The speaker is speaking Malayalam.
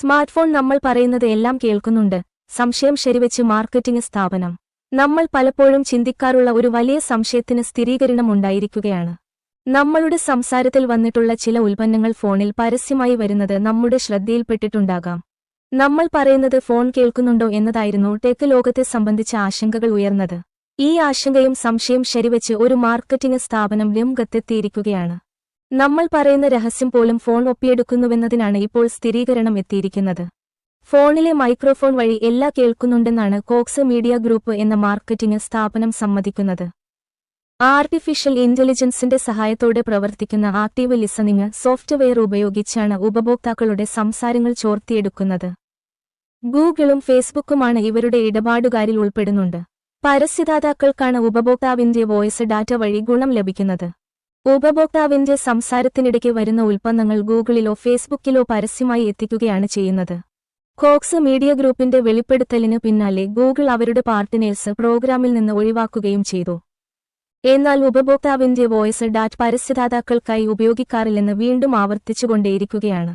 സ്മാർട്ട്ഫോൺ നമ്മൾ പറയുന്നത് എല്ലാം കേൾക്കുന്നുണ്ട്. സംശയം ശരിവെച്ച് മാർക്കറ്റിംഗ് സ്ഥാപനം. നമ്മൾ പലപ്പോഴും ചിന്തിക്കാറുള്ള ഒരു വലിയ സംശയത്തിന് സ്ഥിരീകരണമുണ്ടായിരിക്കുകയാണ് നമ്മളുടെ സംസാരത്തിൽ വന്നിട്ടുള്ള ചില ഉൽപ്പന്നങ്ങൾ ഫോണിൽ പരസ്യമായി വരുന്നത് നമ്മുടെ ശ്രദ്ധയിൽപ്പെട്ടിട്ടുണ്ടാകാം. നമ്മൾ പറയുന്നത് ഫോൺ കേൾക്കുന്നുണ്ടോ എന്നതായിരുന്നു ടെക് ലോകത്തെ സംബന്ധിച്ച ആശങ്കകൾ ഉയർന്നത്. ഈ ആശങ്കയും സംശയം ശരിവെച്ച് ഒരു മാർക്കറ്റിംഗ് സ്ഥാപനം രംഗത്തെത്തിയിരിക്കുകയാണ്. നമ്മൾ പറയുന്ന രഹസ്യം പോലും ഫോൺ ഒപ്പിയെടുക്കുന്നുവെന്നതിനാണ് ഇപ്പോൾ സ്ഥിരീകരണം എത്തിയിരിക്കുന്നത്. ഫോണിലെ മൈക്രോഫോൺ വഴി എല്ലാ കേൾക്കുന്നുണ്ടെന്നാണ് കോക്സ് മീഡിയ ഗ്രൂപ്പ് എന്ന മാർക്കറ്റിംഗ് സ്ഥാപനം സമ്മതിക്കുന്നത്. ആർട്ടിഫിഷ്യൽ ഇന്റലിജൻസിന്റെ സഹായത്തോടെ പ്രവർത്തിക്കുന്ന ആക്റ്റീവ് ലിസണിംഗ് സോഫ്റ്റ്വെയർ ഉപയോഗിച്ചാണ് ഉപഭോക്താക്കളുടെ സംസാരങ്ങൾ ചോർത്തിയെടുക്കുന്നത്. ഗൂഗിളും ഫേസ്ബുക്കുമാണ് ഇവരുടെ ഇടപാടുകാരിൽ ഉൾപ്പെടുന്നുണ്ട്. പരസ്യദാതാക്കൾക്കാണ് ഉപഭോക്താവിന്റെ വോയിസ് ഡാറ്റ വഴി ഗുണം ലഭിക്കുന്നത്. ഉപഭോക്താവിന്റെ സംസാരത്തിനിടയ്ക്ക് വരുന്ന ഉൽപ്പന്നങ്ങൾ ഗൂഗിളിലോ ഫേസ്ബുക്കിലോ പരസ്യമായി എത്തിക്കുകയാണ് ചെയ്യുന്നത്. കോക്സ് മീഡിയ ഗ്രൂപ്പിന്റെ വെളിപ്പെടുത്തലിന് പിന്നാലെ ഗൂഗിൾ അവരുടെ പാർട്ട്നേഴ്സ് പ്രോഗ്രാമിൽ നിന്ന് ഒഴിവാക്കുകയും ചെയ്തു. എന്നാൽ ഉപഭോക്താവിന്റെ വോയിസ് ഡാറ്റ് പരസ്യദാതാക്കൾക്കായി ഉപയോഗിക്കാറില്ലെന്ന് വീണ്ടും ആവർത്തിച്ചുകൊണ്ടേയിരിക്കുകയാണ്.